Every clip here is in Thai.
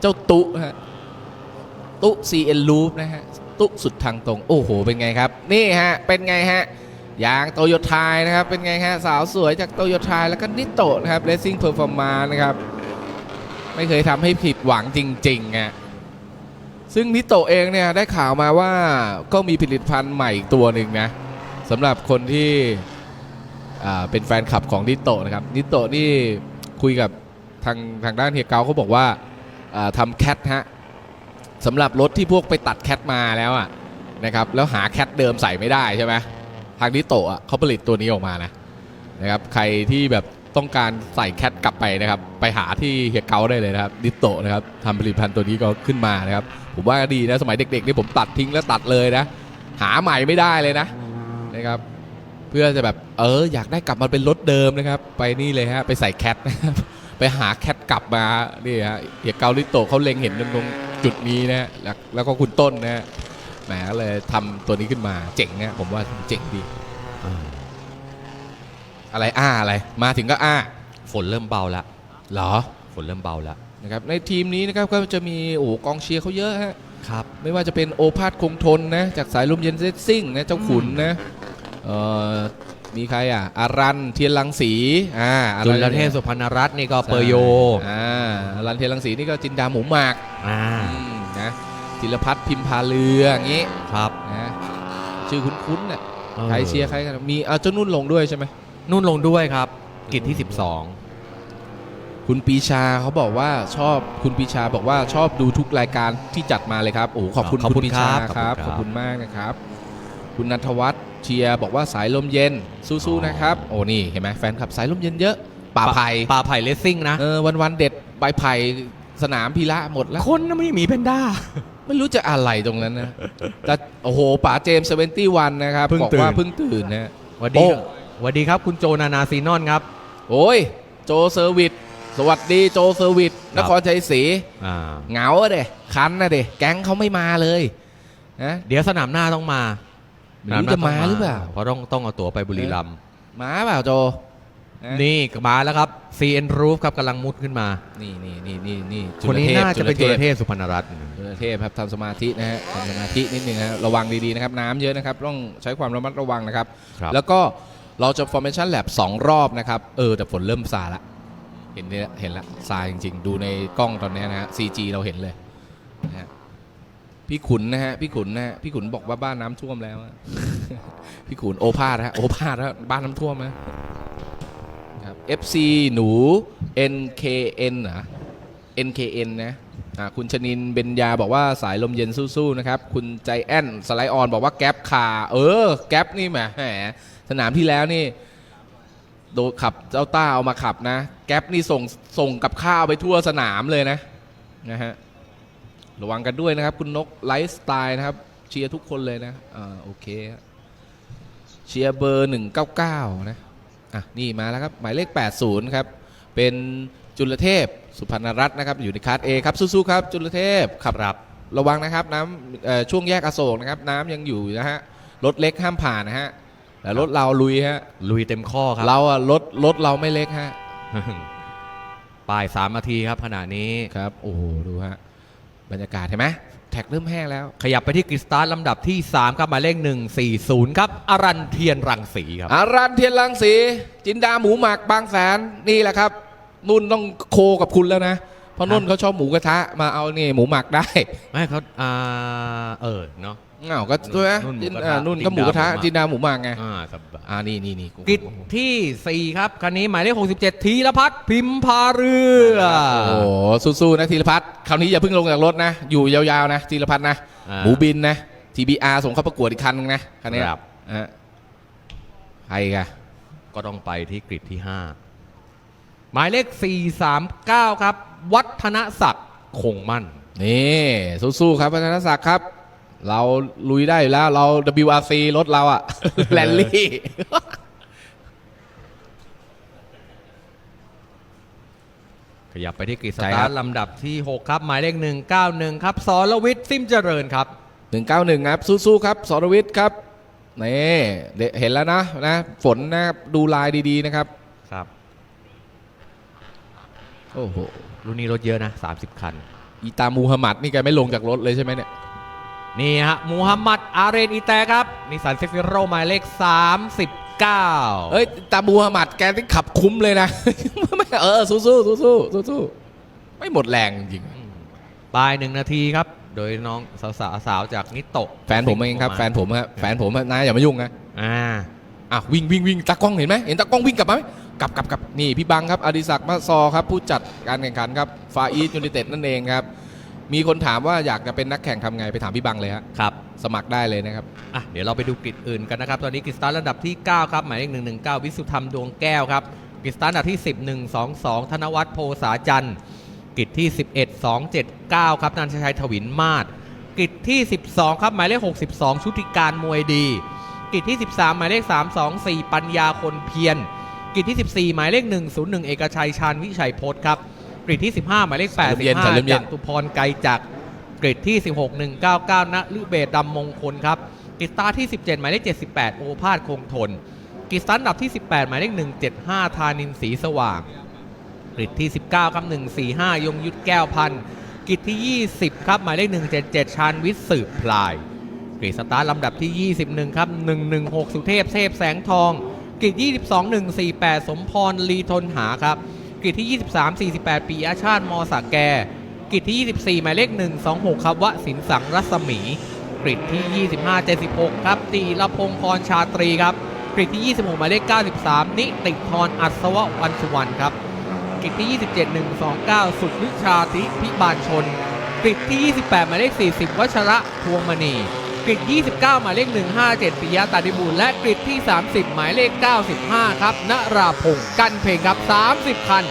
เจ้าตุฮะตุ CN Loop นะฮะ ตุสุดทางตรง โอ้โห เป็นไงครับ นี่ฮะ เป็นไงฮะยางโตโยต้านะครับ เป็นไงฮะ สาวสวยจากโตโยต้าแล้วก็นิโตะนะครับ Racing Performance นะครับ ไม่เคยทำให้ผิดหวังจริงๆอะซึ่งนิโตะเองเนี่ยได้ข่าวมาว่าก็มีผลิตภัณฑ์ใหม่อีกตัวหนึ่งนะสำหรับคนที่เป็นแฟนคลับของนิโตะนะครับนิโตะนี่คุยกับทางทางด้านเฮียเกาเขาบอกว่า ทำแคทฮะสำหรับรถที่พวกไปตัดแคทมาแล้วอะนะครับแล้วหาแคทเดิมใส่ไม่ได้ใช่ไหมทางนิโตะอะเขาผลิตตัวนี้ออกมานะนะครับใครที่แบบต้องการใส่แคทกลับไปนะครับ ไปหาที่เฮียเกาได้เลยนะครับนิโตะนะครับทำผลิตภัณฑ์ตัวนี้ก็ขึ้นมานะครับ ผมว่าดีนะสมัยเด็กๆนี่ผมตัดทิ้งแล้วตัดเลยนะ หาใหม่ไม่ได้เลยนะนะครับเพื่อจะแบบเอออยากได้กลับมาเป็นรถเดิมนะครับ ไปนี่เลยฮะไปใส่แคทนะครับ ไปหาแคทกลับมานี่ฮะเฮียเกาลิโตะเขาเล็งเห็นตรงจุดนี้นะฮะแล้วแล้วก็คุณต้นนะฮะแหมก็เลยทำตัวนี้ขึ้นมาเจ๋งนะผมว่าเจ๋งดีอะไรอ้าอะไร มาถึงก็อ้า ฝนเริ่มเบาแล้วเหรอ ฝนเริ่มเบาแล้วนะครับในทีมนี้นะครับก็จะมีโอ้โหกองเชียร์เขาเยอะฮะครับไม่ว่าจะเป็นโอภาสคงทนนะจากสายลมเย็นเซตซิ่งนะเจ้าขุนนะเอ่อ มีใครอะอารันเทียนลังสีอ่าอาจุรันลเทพสุพรรณรัตน์นี่ก็เปอร์โยอ่าอารันเทียนลังสีนี่ก็จินดาหมูหมากอ่าอืมนะจิรพัฒน์พิมพาเรืออย่างงี้ครับนะชื่อคุ้นๆน่ะออใครเชียร์ใครกันมีเอาเจ้านุ่นลงด้วยใช่ไหมนุ่นลงด้วยครับ กิจที่คุณปีชาเขาบอกว่าชอบคุณปีชาบอกว่าชอบดูทุกรายการที่จัดมาเลยครับโอ้โหขอบคุณขอบคุคุณณปีชาครับครับขขออบบคุคุณณมากนะครับ คุณนัทวัฒน์ เชียร์บอกว่าสายลมเย็นสู้ๆนะครับ โอ้นี่เห็นไหมแฟนคลับสายลมเย็นเยอะป่าไผ่ป่าไผ่เลสซิ่งนะเออวันวันๆเด็ดใบไผ่สนามพีระหมดแล้ว คนน่ะไม่มีแพนด้า ไม่รู้จะอะไรตรงนั้นนะแต่โอ้โหป๋าเจมส์เซเวนตี้วันนะครับเพิ่งบอกตื่นว่าเพิ่งตื่นนะสวัสดีโป้งสวัสดีครับคุณโจนานาซีนอนครับ โอ้ย โจเซอร์วิสสวัสดีโจเซอร์วิสครันบครชัยศรีอ่าเหงาอะเด็คันนะเด็แก๊งเขาไม่มาเลยนะเดี๋ยวสนามหน้าต้องมา ไม่รู้จะมาหรือเปล่า เพราะต้องต้องเอาตั๋วไปบุรีรัมย์มาเปล่าโจนะนี่มาแล้วครับ CN Roof ครับกำลังมุดขึ้นมา นี่นี่นี่นี่นี่คนนี้น่าจะเป็นจุลเทพพสุพรรณรัตน์จุลเทพครับทำสมาธินะฮะทำสมาธินิดนึงนะฮะระวังดีๆนะครับ น้ำเยอะนะครับ ต้องใช้ความระมัดระวังนะครับครับแล้วก็เราจะ formation lab สองรอบนะครับ เออ แต่ฝนเริ่มซาละเห็นเนี่ยเห็นละซาจริงๆ ดูในกล้องตอนเนี้ยนะฮะ CG เราเห็นเลยนะฮะ พี่ขุนนะฮะพี่ขุนนะฮะพี่ขุนบอกว่าบ้านน้ำท่วมแล้วพี่ขุนโอภาสฮะโอภาสฮะบ้านน้ำท่วมนะครับ FC หนู NKN เหรอ NKN นะอ่าคุณชนินเบญญาบอกว่าสายลมเย็นสู้ๆนะครับ คุณใจแอนสไลด์ออนบอกว่าแก๊ปคาเออ แก๊ปนี่แหมแหมสนามที่แล้วนี่โดขับเจ้าต้าเอามาขับนะ แก๊ปนี่ส่งส่งกับข้าวไปทั่วสนามเลยนะนะฮะ ระวังกันด้วยนะครับ คุณนกไลฟ์สไตล์นะครับ เชียร์ทุกคนเลยนะอ่าโอเคฮะเชียร์เบอร์ 199 นะ อะ นี่มาแล้วครับ หมายเลข 80 ครับ เป็นจุลเทพสุพรรณรัตน์นะครับ อยู่ในคาร์ดเอครับ สู้ๆครับ จุลเทพขับครับ ระวังนะครับน้ำเอ่อช่วงแยกอโศกนะครับ น้ำยังอยู่นะฮะ รถเล็กห้ามผ่านนะฮะแต่รถเราลุยฮะ ลุยเต็มข้อครับ เราอะรถรถเราไม่เล็กฮะ ป้ายสามนาทีครับขณะนี้ ครับ โอ้โห ดูฮะ บรรยากาศเห็นไหมแท็กเริ่มแห้งแล้ว ขยับไปที่กริสตาร์ทลำดับที่ 3 ครับหมายเลข140 ครับอรันเทียนรังสีครับอารันเทียนลังสี จินดาหมูหมักบางแสนนี่แหละครับ นุ่นต้องโคกับคุณแล้วนะ เพราะนุ่นเขาชอบหมูกระทะมาเอานี่หมูหมักได้ ไม่เขาอ่าเออเนาะ เอ้าก็ใช่ไหมนุ่นหมูจินกระทะอ่านุ่นก็หมูกระทะจิจินนดาดาหมูหมักไงอ่าสบายอ่านี่นี่นี่กิจที่ 4 ครับคันนี้หมายเลข 67ธีรพัฒน์พิมพาเรือ โอ้โหสู้ๆนะธีรพัฒน์คราวนี้อย่าเพิ่งลงจากรถนะ อยู่ยาวๆนะธีรพัฒน์นะอ่าหมูบินนะ TBR ส่งเข้าประกวดอีกคันนึงนะคันนี้ครับ อะใครกันก็ต้องไปที่กริดที่5หมายเลข 439 ครับ วัฒนศักดิ์คงมั่น นี่สู้ๆครับพัฒนศักดิ์ครับ เราลุยได้อยู่แล้ว เรา WRC รถเราอะแลนลี่ขยับไปที่กริดสใช่ตาครัร์บทลำดับที่ 6 ครับ หมายเลข 191 ครับสรวิทย์ซิมเจริญครับ191ครับสู้ๆครับสรวิทย์ครับนี่เดเห็นแล้วนะนะ ฝนนะครับดูลายดีๆนะครับ ครับ โอ้โหรุ่นนี้รถเยอะนะ 30 คัน อีตามูฮัมหมัดนี่แกไม่ลงจากรถเลยใช่ไหมเนี่ย นี่ฮะมูฮัมหมัดอาเรนอีแตครับนิสสันเซฟิโรหมายเลข 39 เอ้ยตามูฮัมหมัดแกที่ขับคุ้มเลยนะไม่เออสู้สู้สู้สู้สู้สู้ไม่หมดแรงจริงอืมปลายหนึ่งนาทีครับ โดยน้องสาวสาวสาวจากนิโตะๆแฟนผมเองครับ แฟนผมครับแฟนผมอะนายอย่ามายุ่งนะอ่าอะวิ่งวิ่งวิ่งตากล้องเห็นไหมเห็นตากล้องวิ่งกลับมาไหมกลับกลับกลับนี่พี่บังครับอดิศักดิ์มาซอครับ ผู้จัดการแข่งขันครับฟาอีสยูไนเต็ดนั่นเองครับ มีคนถามว่าอยากจะเป็นนักแข่งทำไงไปถามพี่บังเลยฮะครับ สมัครได้เลยนะครับ อะเดี๋ยวเราไปดูกริดอื่นกันนะครับ ตอนนี้กริดสตาร์ทระดับที่ 9 ครับ หมายเลข119 วิสุทธรรมดวงแก้วครับกริดสตาร์ทระดับที่ 10 122 ธนวัฒน์โพสาจันทร์กริดที่ 11 279 ครับนันทชัยถวินมาศกริดที่ 12 ครับ หมายเลข 62 ชุติการมวยดีกริดที่ 13 หมายเลข 324 ปัญญาคนเพียรกริดที่ 14 หมายเลข 101 เอกชัยชาญวิชัยพจน์ครับ กริดที่ 15 หมายเลขสายลมเย็นสายลม85เย็จานกตุพรไกรจักรกริดที่ 16 199ณลือเบศดำมงคลครับกริดสตาร์ทที่ 17 หมายเลข78 โอภาสคงทนกริดสตาร์ทอันดับที่ 18 หมายเลข175 ธานินศรีสว่างกริดที่ 19 ครับ 145 ยงยุทธแก้วพันธ์กริดที่ 20 ครับ หมายเลข 177 ชาญวิทย์สืบพลายกริดสตาร์ทลำดับที่ 21 ครับ 116 สุเทพเทพแสงทองกริด22 148 สมพรลีทนหาครับ กริดที่ 23 48 ปีอาชาติมอสาแกกริดที่ 24 หมายเลข 126 ครับวสินสังรัศมีกริดที่ 25 76 ครับตีละพงศ์พรชาตรีครับกริดที่ 26 หมายเลข 93 นิติธรอัศวะวันสุวรรณครับกริดที่ 27 129 สุดวิชาติพิบาลชนกริดที่ 28 หมายเลข 40 วัชระพวงมณี กริด29 หมายเลข 157ปิยะตาดิบูลและกริดที่ 30 หมายเลข 95 ครับนราพงศ์กันเพลงครับ 30 คัน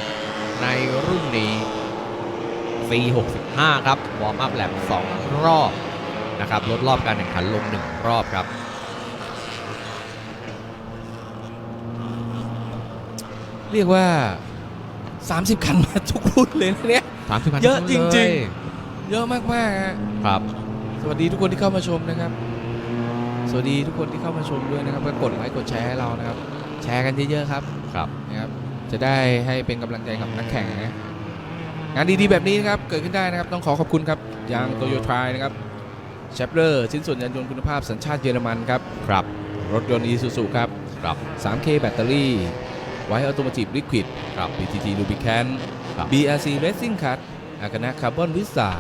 ในรุ่นนี้ C65 ครับ วอร์มอัพแลบ2 รอบนะครับ ลดรอบการแข่งขันลง 1 รอบครับ เรียกว่า 30 คันมาทุกรุ่นเลยนะเนี่ย 30คันเยอะจริง ๆเลยเยอะมากๆฮะครับส วัสดีทุกคนที่เข้ามาชมนะครับ สวัสดีทุกคนที่เข้ามาชมด้วยนะครับก็กดไลค์กดแชร์ให้เรานะครับ แชร์กันเยอะๆครับครับนะครับ จะได้ให้เป็นกำลังใจกับนักแข่งนะงานดีๆแบบนี้นะครับเกิดขึ้นได้นะครับต้องขอขอบคุณครับยางโตโยต้านะครับเชฟเลอร์ชิ้นส่วนยานยนต์คุณภาพสัญชาติเยอรมันครับครับ รถยนต์อีซูซูครับครับ 3K แบตเตอรี่ไวท์ออโต t ม v ิลิควิดครับ BTT Lubricant ครับ BRC Racing Cut อากานะคาร์บอนวิสา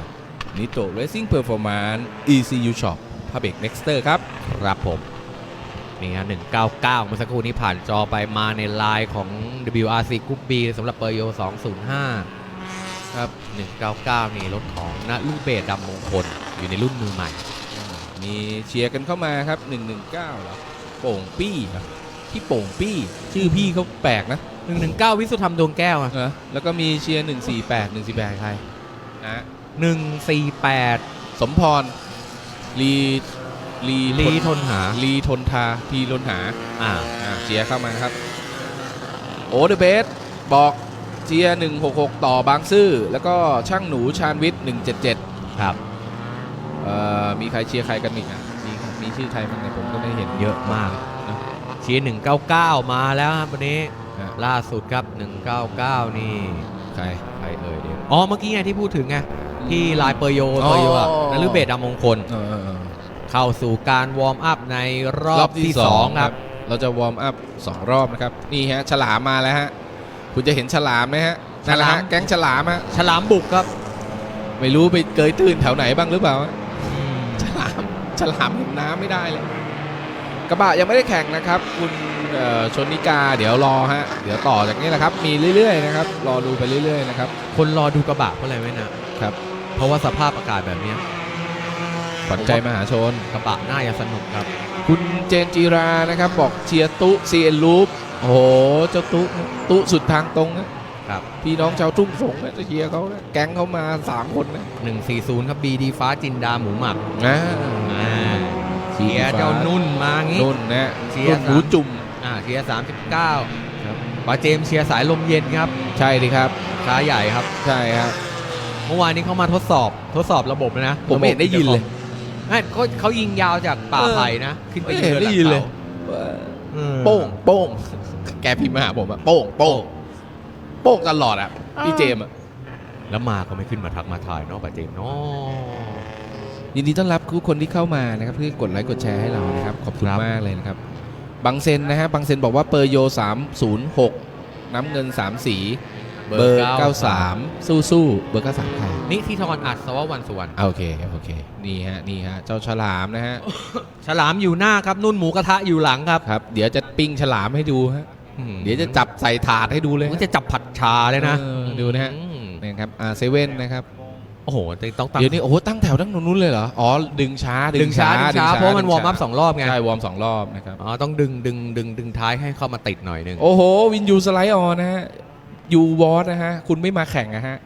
นิโต Racing Performance ECU Shop พาเบก Nexter ครับ ครับผมนี่ฮะ199 เมื่อสักครู่นี้ผ่านจอไปมาในไลน์ของ WRC Group B สำหรับเปอร์โย 205 ครับ 199 นี่รถของนลูเบศดำมงคล อยู่ในรุ่นมือใหม่ มีเชียร์กันเข้ามาครับ 119เหรอโป่งปี้ครับพี่โป่งปี้ ชื่อพี่เขาแปลกนะ 119 วิสุทธรรมดวงแก้วอะเออแล้วก็มีเชียร์ 148 148 ใครนะ 148 สมพรลีลีลีททนนหา ลีทนทาทีลนหาอ่า อ่าเชียร์เข้ามาครับ โอเดเบสบอกเชียร์166 ต่อบางซื่อแล้วก็ช่างหนูชาญวิทย์177ครับ เอ่อมีใครเชียร์ใครกันอีกอะมีมีชื่อใครบ้างเนี่ยผมก็ไม่เห็นเยอะมาก นะ เชียร์199 มาแล้วครับวันนี้อะล่าสุดครับ 199 นี่ ใคร ใครเอ่ยเดี๋ยวอ๋อเมื่อกี้ไงที่พูดถึงไง ที่ลายเปอร์โยอ๋อเปอร์โยอะนฤเบศดำมงคล เออเออเออเข้าสู่การวอร์มอัพในรอบที่2ครับ เราจะวอร์มอัพ2รอบนะครับ นี่ฮะ ฉลามมาแล้วฮะ คุณจะเห็นฉลามไหมฮะนั่นแหละฮะฉลามแก๊งฉลามฮะ ฉลามบุกครับไม่รู้ไปเกยตื้นแถวไหนบ้างหรือเปล่าฮะ ฉลาม ฉลามเห็นน้ำไม่ได้เลย กระบะยังไม่ได้แข่งนะครับ คุณเอ่อชนนิกา เดี๋ยวรอฮะ เดี๋ยวต่อจากนี้แหละครับ มีเรื่อยๆนะครับ รอดูไปเรื่อยๆนะครับ คนรอดูกระบะเพราะอะไรไหมนะครับ เพราะว่าสภาพอากาศแบบเนี้ยขวัญใจมหาชน กระบะน่าจะสนุกครับ คุณเจนจีรานะครับ บอกเชียร์ตุซีเอ็นลูปโอ้โห เจ้าตุตุสุดทางตรงนะครับ พี่น้องชาวทุ่งสงนะจะเชียร์เขานะแก๊งเขามา 3 คนนะ140 ครับบีดีฟ้าจินดาหมูหมักอ่าอ่าเชียร์เจ้านุ่นมางี้ นุ่นนะเชียร์ นุ่นหูจุ่ม อ่าเชียร์39ปาเจมส์เชียร์สายลมเย็นครับ ใช่ดิครับ ขาใหญ่ครับ ใช่ครับ เมื่อวานนี้เขามาทดสอบทดสอบระบบนะผมไม่เห็นได้ยินเลย ไม่เขาเขายิงยาวจากป่าไผ่นะขึ้นไปไม่ยิงเห็นบได้ยินเลยหเขาอืม โป้งโป้งแกพิมพ์มาหาผมอะโป้งโป้งโป้งตลอดอะพี่เจมส์อะแล้วมาก็ไม่ขึ้นมาทักมาถ่ายเนาะป่าเจมส์เนาะ ยินดีต้อนรับทุกคนที่เข้ามานะครับเพื่อกดไลค์กดแชร์ให้เรานะครับขอบคุณครับ มากเลยนะครับบางเซนนะฮะบางเซนบอกว่าเปอร์โย 306 น้ำเงิน 3 สี เบอร์ 93 สู้สู้ๆเบอร์ 93ใครนี่ที่ทอนอัดสววันสุวรรณอะโอเคโอเคนี่ฮะนี่ฮะเจ้าฉลามนะฮะฉลามอยู่หน้าครับนุ่นหมูกระทะอยู่หลังครับครับ เดี๋ยวจะปิ้งฉลามให้ดูฮะเดี๋ยวจะจับใส่ถาดให้ดูเลยมันฮะจะจับผัดชาเลยนะเออดูนะฮะ อืมนะครับอาเซเว่นนะครับโอ้โหต้องตั้ง เดี๋ยวนี้โอ้โหตั้งแถวตั้งนู้นเลยเหรออ๋อดึงช้าดึงช้าดึงช้าเพราะมันวอร์มอัพสองรอบไง ใช่วอร์มสองรอบนะครับอ๋อต้องดึงดึงดึงดึงท้ายให้เข้ามาติดหน่อยหนึงโอ้โหวินยูสไลด์ออนนะฮะ ยูวอสนะฮะ คุณไม่มาแข่งนะฮะ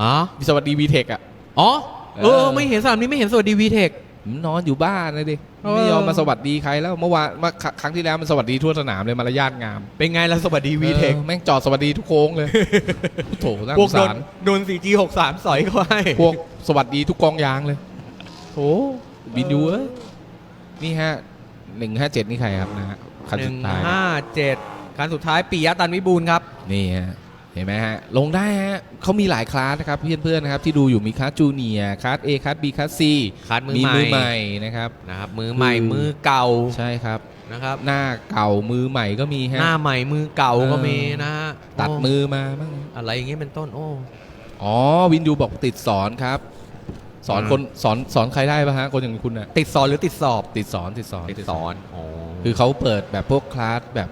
อ๋อสวัสดีวีเทคอะ อ๋อ เอเอออไม่เห็นสนามนี้ไม่เห็นสวัสดีวีเทคผมนอนอยู่บ้านเลยดิเออไม่ยอมมาสวัสดีใครแล้วเมื่อวานเมื่อครั้งที่แล้วมันสวัสดีทั่วสนามเลยมารยาทงาม เป็นไงล่ะสวัสดีวีเทคออแม่งจอดสวัสดีทุกโค้งเลยโถน่าพสวกงโดสานรโดน 4G 63สอยเขาให้พวกสวัสดีทุกกองยางเลยโถวินยูเอ้ยนี่ฮะหนึ่งห้าเจ็ดนี่ใครครับนะฮะคันหสุนึ่ดงท้ายห้าเจ็ดคันสุดท้ายปิยะตันวิบูลย์ครับ นี่ฮะเห็นไหมฮะ ลงได้ฮะเขามีหลายคลาสนะครับเพื่อนๆนะครับที่ดูอยู่มีคลาสจูเนียร์คลาส A คลาส B คลาส C คัดมือมีใหม่ มือใหม่นะครับนะครับมือใหม่คือ มือเก่าใช่ครับ นะครับ หน้าเก่ามือใหม่ก็มีฮะ หน้าใหม่มือเก่าก็เออมีนะฮะตัดโมือมาบ้างอะไรอย่างเงี้ยเป็นต้นโอ้ อ๋อ วินยูบอกติดสอนครับ สอนอืมคนสอนสอนใครได้ป่ะฮะคนอย่างคุณอะติดสอนหรือติดสอบติดสอนติดสอนติดสอนอ๋อ คือเขาเปิดแบบพวกคลาสแบบ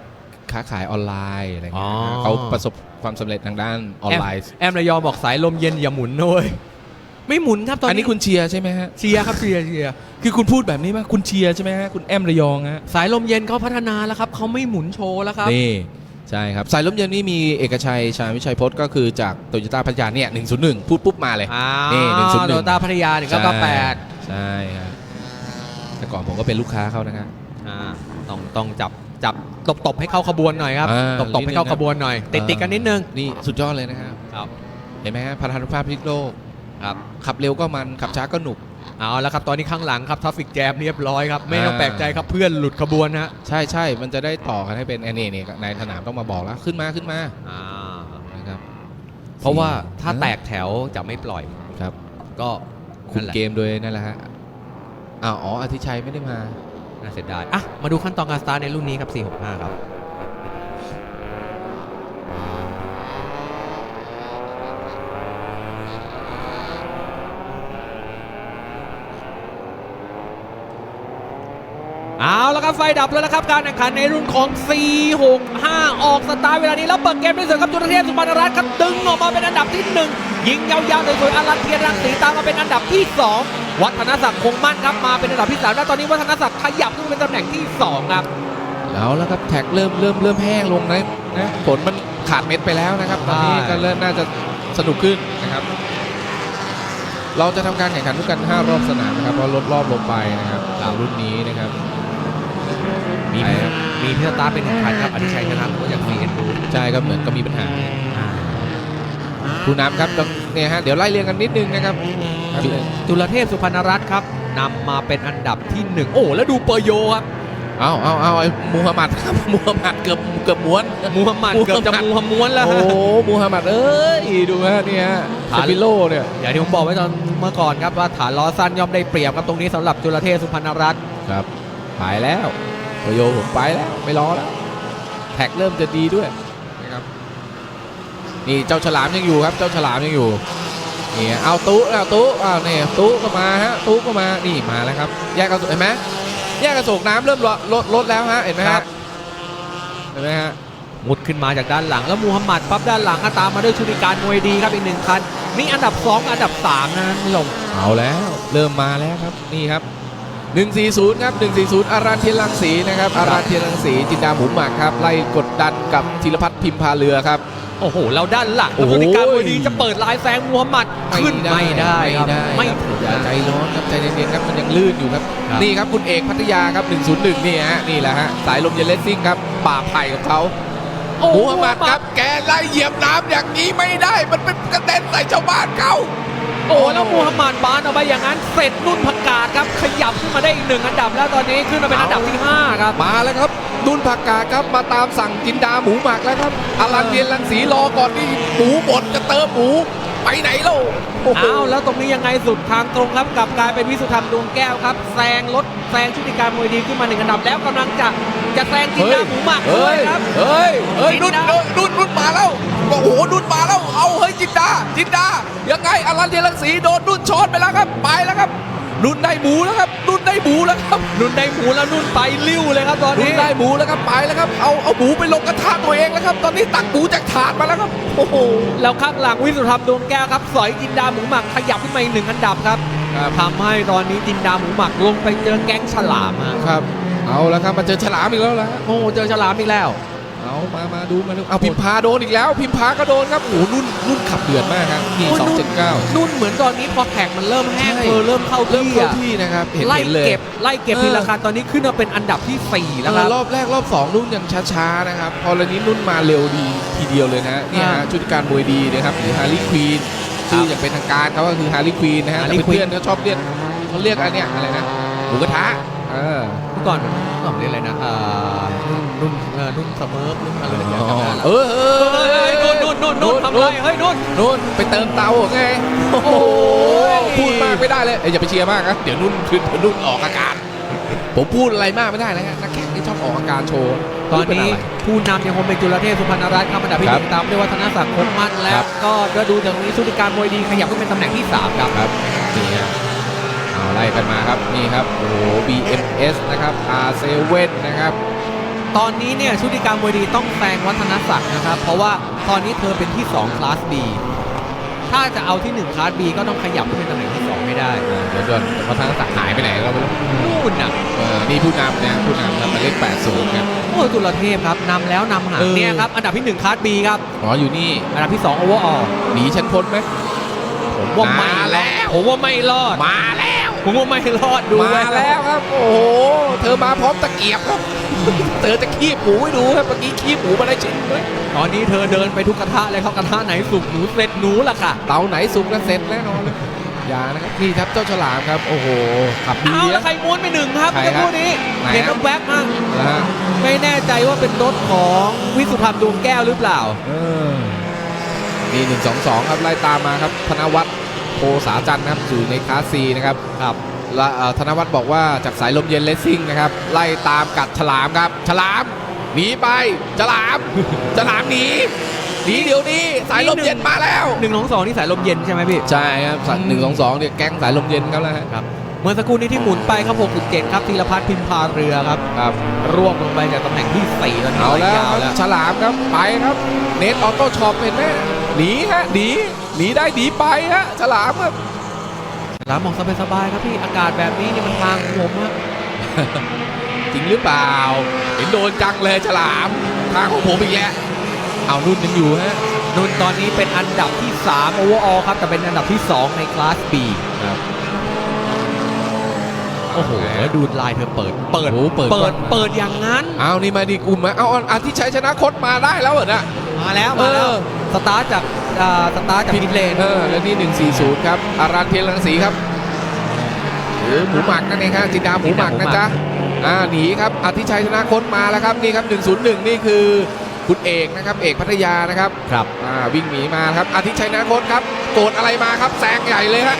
ค้าขายออนไลน์อะไรเงี้ยอ๋อ เขาประสบ ความสำเร็จทางด้านออนไลน์ แอมระยองบอกสายลมเย็นอย่าหมุนด้วยไม่หมุนครับตอนอันนี้นี้คุณเชียร์ใช่ไหมฮะ เชียร์ครับเชียร์เชียร์คือคุณพูดแบบนี้ป่ะคุณเชียร์ใช่ไหมฮะ คุณแอมระยองฮะ สายลมเย็นเขาพัฒนาแล้วครับเขาไม่หมุนโชว์แล้วครับ นี่ใช่ครับ สายลมเย็นนี่มีเอกชัยชาญวิชัยพจน์ก็คือจากโตโยต้าพัทยาเนี่ย101 พูดปุ๊บมาเลย อ้านี่ว101โตต้าพัทยาหนึ่งเก้าเก้าแปดใช่ครับแต่ก่อนผมก็เป็นลูกค้าเขานะครับ อ่าต้องต้องจับ จับตบตบให้เข้าขบวนหน่อยครับ อ่าตบตบให้เข้านิดนึงครับขบวนหน่อย ติดติดกันนิดนึง นี่สุดยอดเลยนะครับ ครับ เห็นไหมฮะพัฒนาภาพพลิกโลกครับ ขับเร็วก็มัน ขับช้าก็หนุก เอาแล้วครับตอนนี้ข้างหลังครับทราฟิกแจมเรียบร้อยครับ ไม่ต้องอ่า แปลกใจครับเพื่อนหลุดขบวนฮะใช่ใช่มันจะได้ต่อกันให้เป็นอันนี้นี่ในสนามต้องมาบอกแล้ว ขึ้นมาขึ้นมาอ่านะครับเพราะว่าถ้าแตกแถวจะไม่ปล่อย ครับก็คุมนั่นแหละ เกมโดยนั่นแหละฮะอ้าวอ๋ออธิชัยไม่ได้มา น่าเสียดาย อะ มาดูขั้นตอนการสตาร์ทในรุ่นนี้ครับ 465 ครับเอาแล้วครับ ไฟดับแล้วนะครับ การแข่งขันในรุ่นของ 465 ออกสตาร์ทเวลานี้ แล้วเปิดเกมด้วยเสือครับจุลเทพสุพรรณรัตน์ครับ ดึงออกมาเป็นอันดับที่ 1 ยิงยาวๆสวยๆอลันเทียนรังสีตามมาเป็นอันดับที่ 2 วัฒนศักดิ์คงมั่นครับมาเป็นอันดับที่3แล้วตอนนี้วัฒนศักดิ์ขยับขึ้นเป็นตำแหน่งที่ 2 ครับ แล้วแล้วครับแท็กเริ่มเริ่มเริ่มแห้งลงนะนะผลมันขาดเม็ดไปแล้วนะครับ ตอนนี้ใช่ก็เริ่มน่าจะสนุกขึ้นนะครับ เราจะทำการแข่งขันทุกกัน 5 รอบสนามนะครับเพราะลดรอบลงไปนะครับตามรุ่นนี้นะครับมีใช่ครับมีพิสตาร์เป็นหนึ่งคันครับอธิชัยชนะผู้จากซีเอ็นดูใช่ครับเหมือนก็มีปัญหา ผู้นำครับต้องเนี่ยฮะเดี๋ยวไล่เรียงกันนิดนึงนะครับครับจุลเทพสุพรรณรัตน์ครับนำมาเป็นอันดับที่1โอ้แล้วดูเปอร์โยครับเอาเอาเอาไอ้มูฮัมหมัดครับมูฮัมหมัดเกือบเกือบม้วนมูฮัมหมัดมูฮัมหมัดเกือบจะมูฮัมม้วนแล้วโอ้ฮะโหมูฮัมหมัดเอ้ยดูฮะเนี่ยฮะฐานสปิโลเนี่ยอย่างที่ผมบอกไว้ตอนเมื่อก่อนครับว่าฐานล้อสั้นย่อมได้เปรียบครับตรงนี้สำหรับจุลเทพสุพรรณรัตน์ครับไปแล้วโตโยผมไปแล้วไม่รอแล้วแท็กเริ่มจะดีด้วยนะครับ นี่เจ้าฉลามยังอยู่ครับ เจ้าฉลามยังอยู่นี่เอาตู้เอาตู้เอาเนี่ยตู้ก็มาฮะตู้ก็มานี่มาแล้วครับ แยกกระสุนเห็นไหมแยกกระสุนน้ำเริ่มลดลดลดแล้วฮะเห็นไหมครัฮะบเห็นไหมฮะมุดขึ้นมาจากด้านหลังแล้วมูฮัมหมัดปั๊บด้านหลังก็ตามมาด้วยชุติการมวยดีครับอีกหนึ่งคันนี่อันดับ 2 อันดับ3นะท่านผู้ชมเอาแล้วเริ่มมาแล้วครับนี่ครับ 140 ครับ 140 อารันเทียนรังสีนะครับอารันเทียนรังสีจินดาหมูหมักครับไล่กดดันกับธีรพัฒน์พิมพาเรือครับ โอ้โหแล้วด้านหลังโอ้โหชุติการมวยดีจะเปิดลายแซงมูฮัมหมัดขึ้นไม่ได้ครับไม่ไม่ได้ถึงอย่าใจร้อนครับใจเย็นๆครับมันยังลื่นอยู่ครับครับ นี่ครับคุณเอกพัทยาครับ 101 นี่ฮะนี่แหละฮะสายลมเยนเลสซิ่งครับป่าไผ่ของเขาโอ้มูฮัมหมัดครับแกไล่เหยียบน้ำอย่างนี้ไม่ได้ มันเป็นกระเด็นใส่ชาวบ้านเขาโอ้แล้วมูฮัมหมัดบานออกไปอย่างนั้นเสร็จนุ่นผักกาดครับขยับขึ้นมาได้อีกหนึ่งอันดับแล้วตอนนี้ขึ้นมาเป็นอันดับที่ห้าครับมาแล้วครับ ดุนผักกาดครับมาตามสั่งจินดาหมูหมักแล้วครับอารันเทียนรังสีรอก่อนที่หมูหมดจะเติมหมูไปไหนเล่าโอ้โหอ้าวแล้วตรงนี้ยังไงสุดทางตรงครับกลับกลายเป็นวิสุทธรรมดวงแก้วครับแซงรถแซงชุติการมวยดีขึ้นมาหนึ่งอันดับแล้วกำลังจะจะแซงจินดาหมูหมักด้เฮ้วยยครับเฮ้ยเฮ้ยจินุ่นนดานุ่นนุ่นนุ่นมาแล้วโอ้โหนุ่นมาแล้วเอาเฮ้ยจินดาจินดายังไงอลันเทียรังสีโดนนุ่นช็อตไปแล้วครับไปแล้วครับ นุ่นได้หมูแล้วครับนุ่นได้หมูแล้วครับนุ่นได้หมูแล้วนุ่นไปลิ้วเลยครับตอนนุ่นี้นได้หมูแล้วครับไปแล้วครับเอาเอาหมูไปลงกระทะตัวเองแล้วครับ ตอนนี้ตักหมูจากถาดมาแล้วครับโอ้โหแล้วข้างหลังวิสุทธรรมดวงแก้วครับ สอยจินดาหมูหมักขยับขึ้นมาอีกหนึ่งอันดับครับทำให้ตอนนี้จินดาหมูหมักลงไปเจอแก๊งฉลามฮะครับ เอาแล้วครับมาเจอฉลามอีกแล้วละโอ้เจอฉลามอีกแล้ว เอามามาดูมาดูเอาพิมพาโดนอีกแล้ว พิมพาก็โดนครับโอ้โหนุ่นนุ่นขับเดือดมากครับนี่โอ้สองนุ่นเจ็ดเก้านุ่นเหมือนตอนนี้พอแข่งมันเริ่มแห้งใช่เออเริ่มเข้าเริ่มที่เข้าอะที่นะครับเห็นไล่เห็นเลยเก็บไล่เก็บเออทีละคันตอนนี้ขึ้นมาเป็นอันดับที่สี่แล้วคเอรัอบรอบแรกรอบสองนุ่นยังช้าๆนะครับพอระนี้นุ่นมาเร็วดีทีเดียวเลยนะฮะนี่อ่าฮะชุดการมวยดีนะครับหรือฮาร์ลีควีนชื่ออย่างเป็นทางการเขาก็คือฮาร์ลีควีนนะฮะ Harley แต่เพื่อนๆเขาชอบเรียกเขาเรียกอันเนี้ยอะไรนะหมูกระทะเออเมื่อก่อนเมื่อก่อนเรียกอะไรนะอ่า นุ่นเออนุ่นเสมอนุ่นอะไรอย่างเงี้ยจำได้ละเออเออเฮ้ยนุ่นนุ่นนุ่นนุ่นทำไรเฮ้ยนุ่น นุ่นไปเติมเตาไงโอ้โหโอ้ยพูดมากไม่ได้เลยเอ้ยอย่าไปเชียร์มากนะเดี๋ยวนุ่นเดี๋ยวนุ่นออกอาการ ผมพูดอะไรมากไม่ได้เลยฮะนักแข่งที่ชอบออกอาการโชว์ตอนนี้เป็ะไรผู้นำยังคงเป็นจุลเทพสุพรรณรัตน์ครับอันดับที่คหรับนึ่งตามด้วยวัฒนศักดิ์คงมั่นแล้ครัวบก็จะดูจากตรงนี้สุติการมวยดีขยับขึ้นเป็นตำแหน่งที่สามครับครับนี่ฮะเอาไล่กันมาครับนี่ครับโอ้โห BMS นะครับ R7 นะครับ ตอนนี้เนี่ยชุติการมวยดีต้องแซงวัฒนศักดิ์นะครับ เพราะว่าตอนนี้เธอเป็นที่2คลาส B ถ้าจะเอาที่1คลาส B ก็ต้องขยับขึ้นเป็นตำแหน่งที่สองไม่ได้อ่าเดี๋ยวด่วนเพราะทางศักดิ์หายไปไหนเราไม่รู้นู่นน่ะเออนี่ผู้นำเนี่ยผู้นำครับหมายเลข80ครับ โอ้จุลเทพครับนำแล้วนำหางเออ เนี่ยครับอันดับที่1คลาส B ครับอ๋ออยู่นี่อันดับที่2 overall หนีฉันพ้นไหมผมว่าไม่มาแล้วผมว่าไม่รอดมาแล้วผมว่าไม่รอดดูมาไว้แล้วครับ โอ้โห เธอมาพร้อมตะเกียบครับ เธอจะคีบหมูให้ดูครับเมื่อกี้คีบหมูมาได้ชิ้นเลยตอนนี้เธอเดินไปทุกกระทะเลยครับกระทะไหนสุกหนูเสร็จหนูล่ะค่ะเตาไหนสุกแล้วเสร็จแน่นอนเลยอย่านะครับนี่ครับเจ้าฉลามครับ โอ้โหขับดีเอาแล้วนะใครม้วนไปหนึ่งครับใครเมื่อครับคู่นี้ไหนเห็นครับแวบๆมากนะฮะไม่แน่ใจว่าเป็นรถของวิสุทธรรมดวงแก้วหรือเปล่าเออนี่หนึ่งสองสองครับไล่ตามมาครับธนวัฒน์โพสาจันทร์นะครับอยู่ในคลาสซีนะครับครับและเอ่อ ธนวัฒน์บอกว่าจากสายลมเย็นเลสซิ่งนะครับ ไล่ตามกัดฉลามครับ ฉลามหนีไปฉลามฉลามหนีหนีเดี๋ยวนี้สายลมเย็นมาแล้วหนึ่งของสองนี่สายลมเย็นใช่ไหมพี่ใช่ครับสายอืมหนึ่งสองสองเนี่ยแก๊งสายลมเย็นครับแล้วฮะครับเมื่อสักครู่นี้ที่หมุนไปครับ6.7 ครับธีรพัฒน์พิมพาเรือครับครับร่วงลงไปจากตำแหน่งที่สี่ตอนนี้เอาแล้วยาวคแล้รัวบฉลามครับไปครับ เนทออโต้ช็อปเห็นไหมหนีฮะหนีหนีได้หนีไปฮะฉลามครับ ร้านมองสบายๆครับพี่อากาศแบบนี้นี่มันทางของผมอะจริงหรือเปล่า เห็นโดนจังเลยฉลาม ทางของผมอีกแล้วเอานุ่นยังอยู่ฮะนุ่นตอนนี้เป็นอันดับที่3โอเวอร์ออลครับแต่เป็นอันดับที่ 2 ในคลาส B ครับโอ้โหแล้วดูลายเธอเปิด เปิดโอ้โหเปิด เปิดกว้างมากเปิดอย่างนั้น เอานี่มาดีกลุ่มมาเอาเอาอาทิตย์ชัยชนะคดมาได้แล้วเหรอเนี่ยมาแล้วมาแล้วเออสตาร์ทจาก อ่าสตาร์ทจากพิทเลนเออแล้วนี่ 140 ครับ อารันเทียนรังสีครับหรือหมูหมักนั่นเองครับจินดาหมูหมักนะจ๊ะอ่าหนีครับอาทิตย์ชัยชนะคดมาแล้วครับนี่ครับ 101 นี่คือคุณเอกนะครับเอกพัทยานะครับครับอ่าวิ่งหนีมาครับอาทิตย์ชัยนาคตครับโกรธอะไรมาครับแซงใหญ่เลยฮะ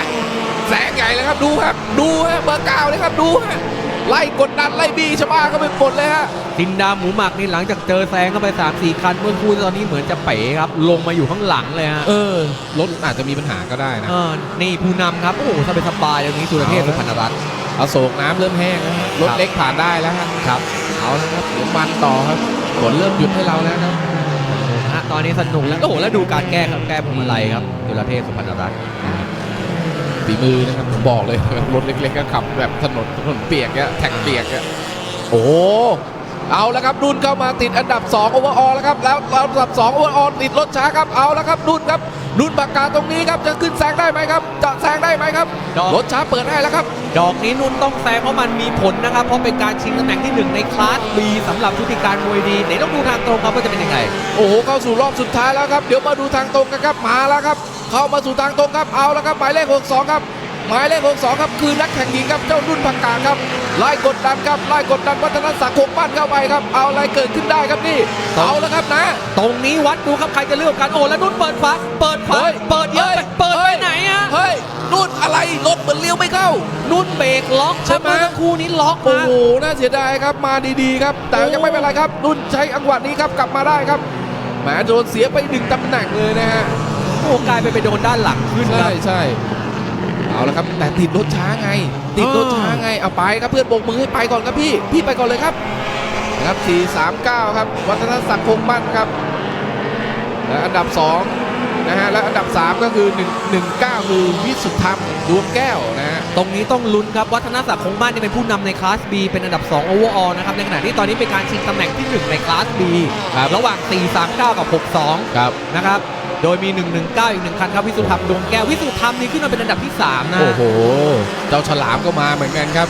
แซงใหญ่เลยครับดูครับดูฮะเบอร์เก้าเลยครับดูฮะ ไล่กดดันไล่บีชาวบ้านก็ไปหมดเลยฮะจินดาหมูหมักนี่หลังจากเจอแซงเข้าไป3 4คันเมื่อครู่ตอนนี้เหมือนจะเป๋ครับ ลงมาอยู่ข้างหลังเลยฮะเออรถอาจจะมีปัญหาก็ได้นะเออนี่ผู้นำครับโอ้โหสบายสบายๆอย่างนี้สุรเทพสุพรรณรัตน์อโศกน้ำเริ่มแห้งแล้วฮะรถครับเล็กผ่านได้แล้วฮะครับเอาละครับเดี๋ยวมันต่อครับฝนเริ่มหยุดให้เราแล้วครับฮะตอนนี้สนุกแล้วโอ้โหแล้วดูการแก้ครับแก้พวงมาลัยครับสุรเทพสุพรรณรัตน์ ฝีมือนะครับผมบอกเลยรถเล็กๆก็ขับแบบถนนถนนเปียกอะแท็กเปียกอะโอ้ เอาแล้วครับนุ่นเข้ามาติดอันดับ2โอเวอร์ออลแล้วครับแล้วอันดับ2โอเวอร์ออลติดรถช้าครับเอาแล้วครับนุ่นครับนุ่นปากกาตรงนี้ครับจะขึ้นแซงได้ไหมครับจะแซงได้ไหมครับดอกรถช้าเปิดให้แล้วครับ ดอกนี้นุ่นต้องแซงเพราะมันมีผลนะครับ เพราะเป็นการชิงตำแหน่งที่ 1 ในคลาส B สำหรับชุติการมวยดีไหนต้องดูทางตรงครับว่าจะเป็นยังไงโอ้โหเข้าสู่รอบสุดท้ายแล้วครับเดี๋ยวมาดูทางตรงกันครับมาแล้วครับ เข้ามาสู่ทางตรงครับเอาแล้วครับหมายเลข62ครับ หมายเลข62ครับคือนักแข่งหญิงครับเจ้ารุ่นพังกาครับไล่กดดันครับไล่กดดันวัฒนศักดิ์คงปั้นเข้าไปครับ เอาอะไรเกิดขึ้นได้ครับนี่เอาแล้วครับนะ ตรงนี้วัดดูครับใครจะเลือกกันโอ้แล้วนุ่นเปิดฟ้าเปิดฟ้าเฮ้ยเปิดเยอะไปเฮ้ยเปิดเฮ้ไปยไหนอะเฮ้ยรุ่นอะไรรถเหมือนเลี้ยวไม่เข้า นุ่นเบรกล็อกใช่ครับไหมเมื่อสักครู่นี้ล็อกโอ้มาโหน่าเสียดายครับมาดีๆครับ แต่ยังไม่เป็นไรครับรุ่นใช้อังหวะนี้ครับกลับมาได้ครับแหมโดนเสียไปหนึ่งตำแหน่งเลยนะฮะโอ้กลายไปไปโดนด้านหลังขึ้นคใช่รับใช่ เอาละครับ แต่ติดรถช้าไง ติดรถช้าไงเอาไปครับเพื่อนโบกมือให้ไปก่อนครับพี่ พี่ไปก่อนเลยครับนะครับ 439 ครับ วัฒนศักดิ์คงมั่นครับและอันดับ 2 นะฮะ และอันดับ 3 ก็คือ 1 19 คือวิสุทธรรมดวงแก้วนะฮะ ตรงนี้ต้องลุ้นครับ วัฒนศักดิ์คงบ้านนี่เป็นผู้นำในคลาส B เป็นอันดับ 2 overall นะครับ ในขณะที่ตอนนี้เป็นการชิงตำแหน่งที่ 1 ในคลาส B ครับระหว่าง 439 กับ 62 ครับ นะครับ โดยมี 119 อีกหนึ่งคันครับวิสุทธรรมดวงแก้ววิสุทธรรมนี่ขึ้นมาเป็นอันดับที่ 3 นะโอ้โห เจ้าฉลามก็มาเหมือนกันครับ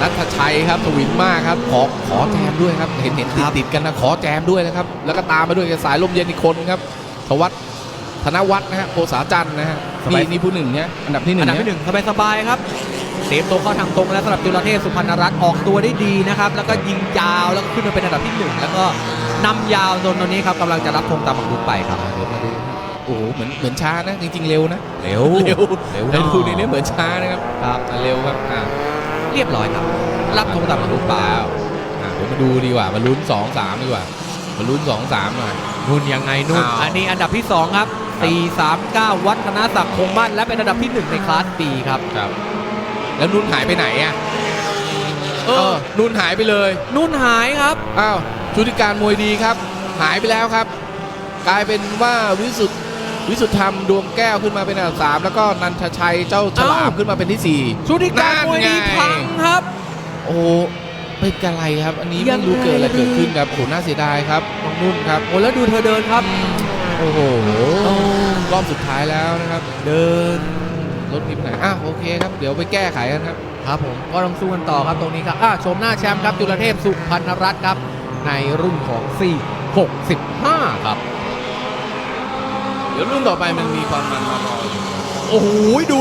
นัทชัยครับสวินมากครับ ขอขอแจมด้วยครับ เห็นเห็นติดติดกันนะขอแจมด้วยนะครับ แล้วก็ตามมาด้วยกับสายลมเย็นอีกคนครับทวัฒน์ธนวัฒน์นะฮะโพสาจันทร์นะฮะนี่นี่ผู้หนึ่งเนี่ยอันดับที่หนึ่อังนดับเนี่ยที่หนึ่งสบายๆครับเตรียมตัวเข้าทางตรงแล้วสำหรับจุลเทพสุพรรณรัตน์ออกตัวได้ดีนะครับ แล้วก็ยิงยาวแล้วก็ขึ้นมาเป็นอันดับที่หนึ่งแล้วก็นำยาวจนตอนนี้ครับกำลังจะรับธงตามหมักรุกไปครับเดี๋ยวมาดู โอ้โหเหมือนเหมือนช้านะจริงๆเร็วนะเร็วเร็วเร็วแต่ดูในนี้เหมือนช้านะครับครับอะเร็วครับอ่าเรียบร้อยครับ รับธงตามหมักรุกไปอะเดี๋ยวมาดูดีกว่ามาลุ้น 2 3 ดีกว่ามาลุ้น 2 3หน่อยนุ่นยังไงนุ่นอ้าวอันนี้อันดับที่สองครับ 439 วัฒนศักดิ์คงมั่นและเป็นอันดับที่หนึ่งในคลาส B ครับครับ แล้วนุ่นหายไปไหนอะเออนุ่นหายไปเลย นุ่นหายครับอ้าวชุติการมวยดีครับ หายไปแล้วครับ กลายเป็นว่าวิสุทธ์ วิสุทธธรรมดวงแก้วขึ้นมาเป็นอันดับสามแล้วก็นันทชัยเจ้าฉลามเอ้าขึ้นมาเป็นที่สี่ชุดิการมวยดีนั่นไงพังครับ โอ้เป็นกะไรครับ อันนี้ยัไม่งรู้เกิดอะไรไงเกิดขึ้นครับโอ้โหน่าเสียดายครับน้องนุ่นครับโอ้แล้วดูเธอเดินครับ โอ้โหรอบสุดท้ายแล้วนะครับ เดินรถนิบไหนอ้าวโอเคครับ เดี๋ยวไปแก้ไขกันครับครับผมก็ต้องสู้กันต่อครับตรงนี้ครับอะชมหน้าแชมป์ครับจุลเทพสุพรรณรัตน์ครับ ในรุ่นของ 465 ครับเดี๋ยวรุ่นต่อไปมันมีความมันมารออยู่โอ้โหดู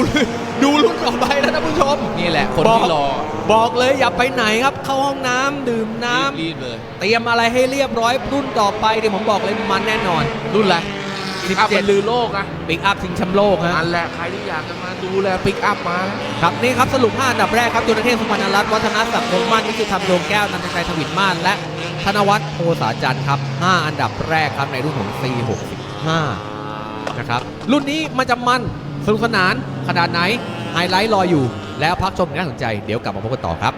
ดูรุ่นต่อไปแล้วท่านผู้ชม นี่แหละคนบอกที่รอ บอกเลยอย่าไปไหนครับเข้าห้องน้ำดื่มน้ำรีบๆเลยเตรียมอะไรให้เรียบร้อยรุ่นต่อไปเดี๋ยวผมบอกเลยมันแน่นอน รุ่นอะไรปิกอัพ17มันลือโลกนะปิกอัพชิงแชมป์โลกฮะ อันแหละใครที่อยากจะมาดูแลปิกอัพมาแล้ว ครับนี่ครับสรุป5อันดับแรกครับจุลเทพสุพรรณรัตน์วัฒนศักดิ์คงมั่นวิสุทธรรมดวงแก้วนันทชัยทวินมาศและธนวัฒน์โพสาจันทร์ครับ 5 อันดับแรกครับในรุ่นของ C65 นะครับ รุ่นนี้มันจะมันสนุกสนานขนาดไหนไฮไลท์รออยู่ แล้วพักชมอย่างน่าสนใจเดี๋ยวกลับมาพบกันต่อครับ